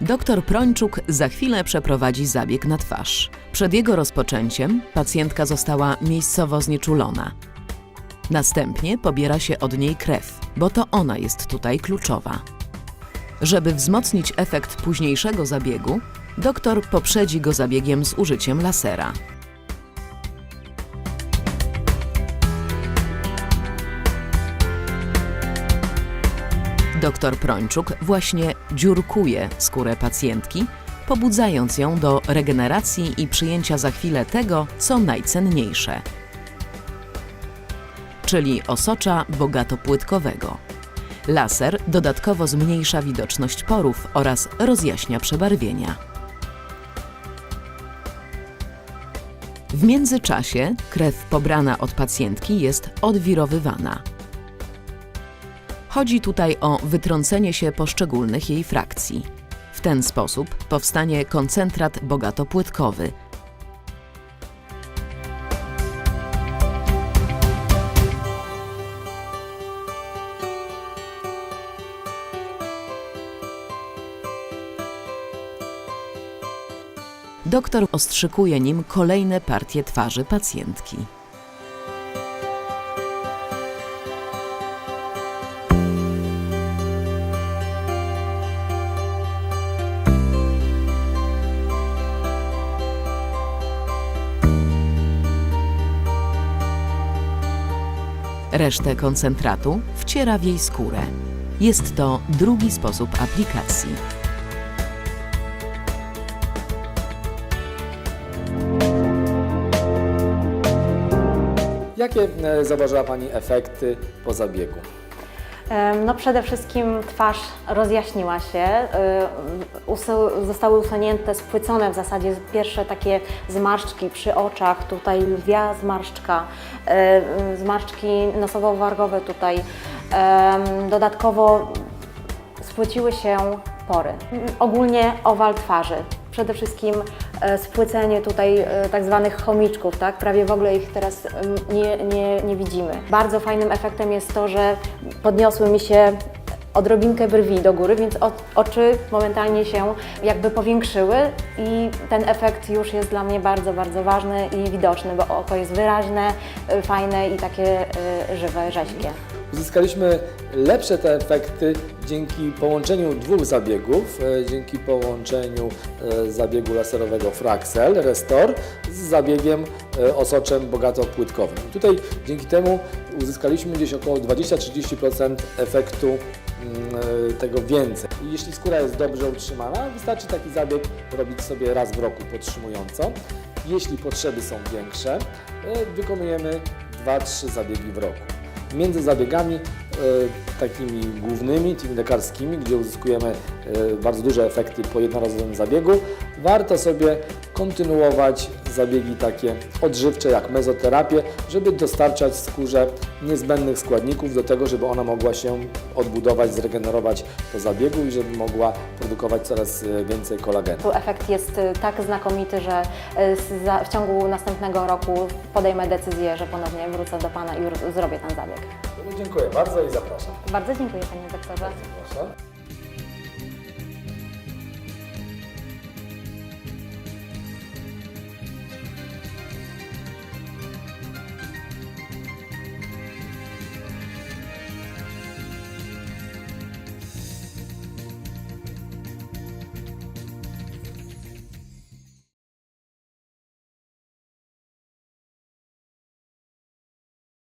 Doktor Prończuk za chwilę przeprowadzi zabieg na twarz. Przed jego rozpoczęciem pacjentka została miejscowo znieczulona. Następnie pobiera się od niej krew, bo to ona jest tutaj kluczowa. Żeby wzmocnić efekt późniejszego zabiegu, doktor poprzedzi go zabiegiem z użyciem lasera. Doktor Prończuk właśnie dziurkuje skórę pacjentki, pobudzając ją do regeneracji i przyjęcia za chwilę tego, co najcenniejsze, czyli osocza bogatopłytkowego. Laser dodatkowo zmniejsza widoczność porów oraz rozjaśnia przebarwienia. W międzyczasie krew pobrana od pacjentki jest odwirowywana. Chodzi tutaj o wytrącenie się poszczególnych jej frakcji. W ten sposób powstanie koncentrat bogatopłytkowy. Doktor ostrzykuje nim kolejne partie twarzy pacjentki. Resztę koncentratu wciera w jej skórę. Jest to drugi sposób aplikacji. Jakie e, zauważyła Pani efekty po zabiegu? No przede wszystkim twarz rozjaśniła się, y, zostały usunięte, spłycone w zasadzie pierwsze takie zmarszczki przy oczach, tutaj lwia zmarszczka, y, zmarszczki nosowo-wargowe tutaj. Dodatkowo spłyciły się pory. Ogólnie owal twarzy. Przede wszystkim spłycenie tutaj e, tak zwanych chomiczków, tak? Prawie w ogóle ich teraz nie, nie, nie widzimy. Bardzo fajnym efektem jest to, że podniosły mi się odrobinkę brwi do góry, więc oczy momentalnie się jakby powiększyły i ten efekt już jest dla mnie bardzo, bardzo ważny i widoczny, bo oko jest wyraźne, e, fajne i takie e, żywe, rzeźkie. Uzyskaliśmy lepsze te efekty dzięki połączeniu dwóch zabiegów, e, dzięki połączeniu e, zabiegu laserowego Fraxel Restore z zabiegiem e, osoczem bogatopłytkowym. Tutaj dzięki temu uzyskaliśmy gdzieś około 20-30% efektu mm, tego więcej. Jeśli skóra jest dobrze utrzymana, wystarczy taki zabieg robić sobie raz w roku podtrzymująco. Jeśli potrzeby są większe, wykonujemy 2-3 zabiegi w roku. Między zabiegami takimi głównymi, tymi lekarskimi, gdzie uzyskujemy e, bardzo duże efekty po jednorazowym zabiegu, warto sobie kontynuować zabiegi takie odżywcze jak mezoterapię, żeby dostarczać skórze niezbędnych składników do tego, żeby ona mogła się odbudować, zregenerować po zabiegu i żeby mogła produkować coraz e, więcej kolagenu. Tu efekt jest tak znakomity, że w ciągu następnego roku podejmę decyzję, że ponownie wrócę do Pana i zrobię ten zabieg. Dziękuję bardzo i zapraszam. Bardzo dziękuję Panie doktorze. Proszę.